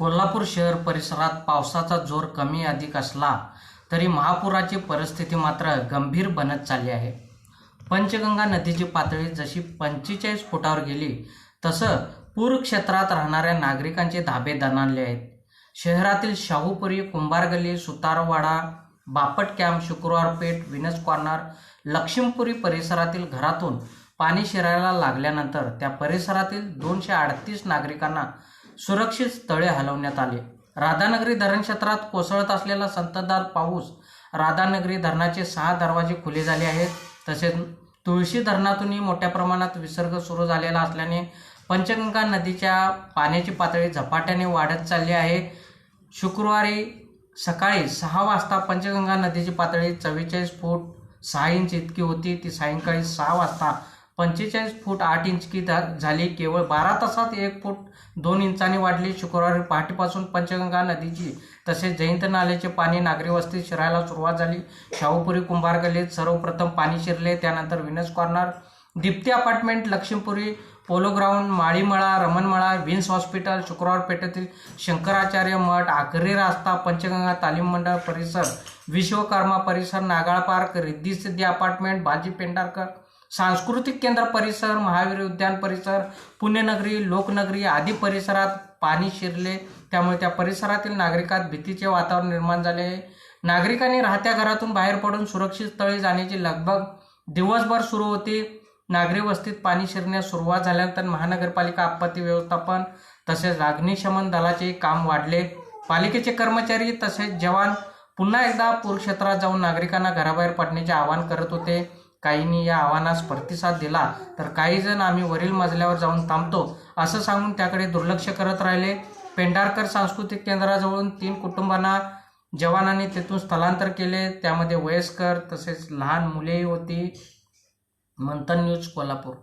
कोल्हापूर शहर परिसरात पावसाचा जोर कमी अधिक असला तरी महापुराची परिस्थिती मात्र गंभीर बनत चालली आहे. पंचगंगा नदीची पातळी जशी पंचेचाळीस फुटावर गेली तसं पूर क्षेत्रात राहणाऱ्या नागरिकांचे धाबे दणाणले आहेत. शहरातील Shahupuri Kumbhargalli Sutarwada Bapat camp Shukrawar Peth Venus corner Laxmipuri परिसरातील घरातून पाणी शिरायला लागल्यानंतर त्या परिसरातील दोनशे अडतीस नागरिकांना सुरक्षित स्थळे हलवण्यात आले. राधानगरी धरण क्षेत्रात कोसळत असलेला संततधार पाऊस राधानगरी धरणाचे सहा दरवाजे खुले झाले आहेत. तसेच तुळशी धरणातूनही मोठ्या प्रमाणात विसर्ग सुरू झालेला असल्याने पंचगंगा नदीच्या पाण्याची पातळी झपाट्याने वाढत चालली आहे. शुक्रवारी सकाळी सहा वाजता पंचगंगा नदीची पातळी चव्वेचाळीस फूट सहा इंच इतकी होती. ती सायंकाळी सहा वाजता पंचेचाळीस फूट आठ इंचकी झा- झाली. केवळ बारा तासात एक फूट दोन इंचांनी वाढली. शुक्रवारी पहाटेपासून पंचगंगा नदीची तसेच जयंत नाल्याचे पाणी नागरी वस्तीत शिरायला सुरुवात झाली. शाहूपुरी कुंभार गल्लीत सर्वप्रथम पाणी शिरले. त्यानंतर Venus corner Deepti apartment Laxmipuri polo ground Malimala Ramanmala Venus hospital Shukrawar पेठेतील Shankaracharya मठ आखरी रास्ता पंचगंगा तालीम मंडळ परिसर विश्वकर्मा परिसर नागाळ पार्क रिद्धी सिद्धी अपार्टमेंट बाजी पेंढारकर सांस्कृतिक केंद्र परिसर महावीर उद्यान परिसर पुण्यनगरी लोकनगरी आदी परिसरात पाणी शिरले. त्यामुळे त्या परिसरातील नागरिकात भीतीचे वातावरण निर्माण झाले नागरिकांनी राहत्या घरातून बाहेर पडून सुरक्षित स्थळी जाण्याची लगबग दिवसभर सुरू होती. नागरी वस्तीत पाणी शिरण्यास सुरुवात झाल्यानंतर महानगरपालिका आपत्ती व्यवस्थापन तसेच अग्निशमन दलाचे काम वाढले. पालिकेचे कर्मचारी तसेच जवान पुन्हा एकदा पूर क्षेत्रात जाऊन नागरिकांना घराबाहेर पडण्याचे आवाहन करत होते. काहींनी या आव्हानास प्रतिसाद दिला तर काही जण आम्ही वरील मजल्यावर जाऊन थांबतो असं सांगून त्याकडे दुर्लक्ष करत राहिले. पेंढारकर सांस्कृतिक केंद्राजवळून तीन कुटुंबांना जवानांनी तेथून स्थलांतर केले. त्यामध्ये वयस्कर तसेच लहान मुलेही होती. मंथन न्यूज कोल्हापूर.